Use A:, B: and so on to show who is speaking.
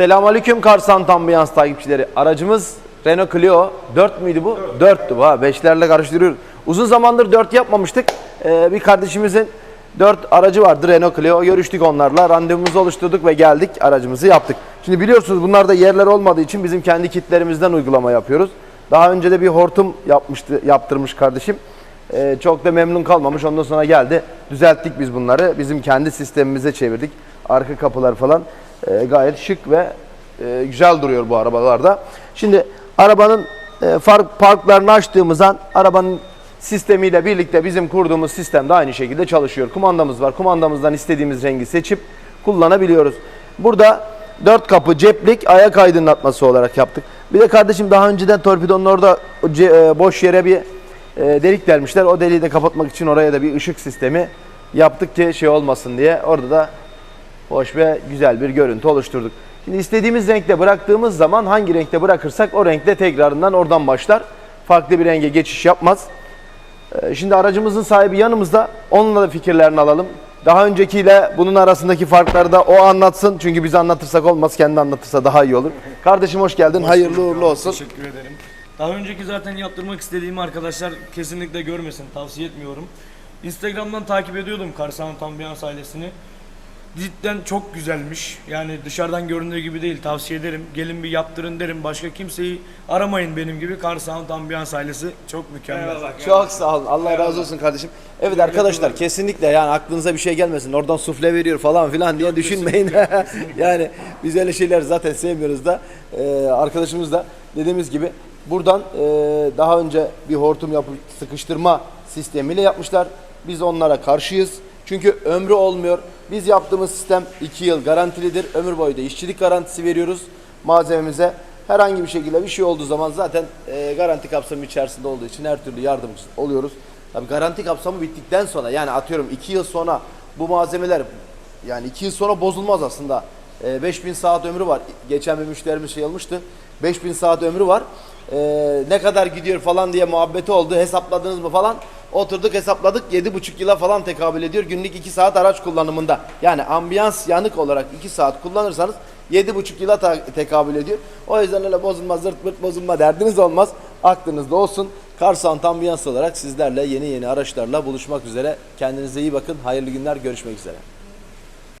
A: Selamünaleyküm Karsan Tambiyans takipçileri. Aracımız Renault Clio. 4 müydü bu? 4'tü bu ha. 5'lerle karıştırıyoruz. Uzun zamandır 4 yapmamıştık. Ee, bir kardeşimizin 4 aracı vardı Renault Clio. Görüştük onlarla. Randevumuzu oluşturduk ve geldik. Aracımızı yaptık. Şimdi biliyorsunuz bunlarda yerler olmadığı için bizim kendi kitlerimizden uygulama yapıyoruz. Daha önce de bir hortum yapmıştı, yaptırmış kardeşim. Ee, çok da memnun kalmamış. Ondan sonra geldi. Düzelttik biz bunları. Bizim kendi sistemimize çevirdik. Arka kapılar falan e, gayet şık ve e, güzel duruyor bu arabalarda. Şimdi arabanın e, fark parklarını açtığımız an arabanın sistemiyle birlikte bizim kurduğumuz sistem de aynı şekilde çalışıyor. Kumandamız var. Kumandamızdan istediğimiz rengi seçip kullanabiliyoruz. Burada dört kapı ceplik ayak aydınlatması olarak yaptık. Bir de kardeşim daha önceden torpidonun orada e, boş yere bir e, delik delmişler. O deliği de kapatmak için oraya da bir ışık sistemi yaptık ki şey olmasın diye. Orada da hoş ve güzel bir görüntü oluşturduk. Şimdi istediğimiz renkte bıraktığımız zaman hangi renkte bırakırsak o renkte tekrarından oradan başlar. Farklı bir renge geçiş yapmaz. Ee, Şimdi aracımızın sahibi yanımızda. Onunla da fikirlerini alalım. Daha öncekiyle bunun arasındaki farkları da o anlatsın. Çünkü biz anlatırsak olmaz. Kendi anlatırsa daha iyi olur. Kardeşim hoş geldin. Hayırlı uğurlu olsun.
B: Teşekkür ederim. Daha önceki zaten yaptırmak istediğim arkadaşlar kesinlikle görmesin. Tavsiye etmiyorum. Instagram'dan takip ediyordum Karsan Tambiyans ailesini. Cidden çok güzelmiş. Yani dışarıdan göründüğü gibi değil. Tavsiye ederim. Gelin bir yaptırın derim. Başka kimseyi aramayın benim gibi. Karsan Tambiyans ailesi çok mükemmel.
A: Çok sağ olun. Allah razı olsun kardeşim. Evet arkadaşlar kesinlikle yani aklınıza bir şey gelmesin. Oradan sufle veriyor falan filan diye düşünmeyin. yani biz öyle şeyler zaten sevmiyoruz da. Ee, arkadaşımız da dediğimiz gibi buradan e, daha önce bir hortum yapıp sıkıştırma sistemiyle yapmışlar. Biz onlara karşıyız. Çünkü ömrü olmuyor. Biz yaptığımız sistem 2 yıl garantilidir. Ömür boyu da işçilik garantisi veriyoruz malzememize. Herhangi bir şekilde bir şey olduğu zaman zaten e, garanti kapsamı içerisinde olduğu için her türlü yardımcı oluyoruz. Tabii garanti kapsamı bittikten sonra yani atıyorum 2 yıl sonra bu malzemeler yani 2 yıl sonra bozulmaz aslında. E, 5000 saat ömrü var. Geçen bir müşterimiz şey almıştı. 5000 saat ömrü var. E, ne kadar gidiyor falan diye muhabbeti oldu. Hesapladınız mı falan. Oturduk hesapladık 7,5 yıla falan tekabül ediyor günlük 2 saat araç kullanımında. Yani ambiyans yanık olarak 2 saat kullanırsanız 7,5 yıla tekabül ediyor. O yüzden öyle bozulma zırt pırt bozulma derdiniz olmaz. Aklınızda olsun. Karsan ambiyans olarak sizlerle yeni yeni araçlarla buluşmak üzere. Kendinize iyi bakın. Hayırlı günler. Görüşmek üzere.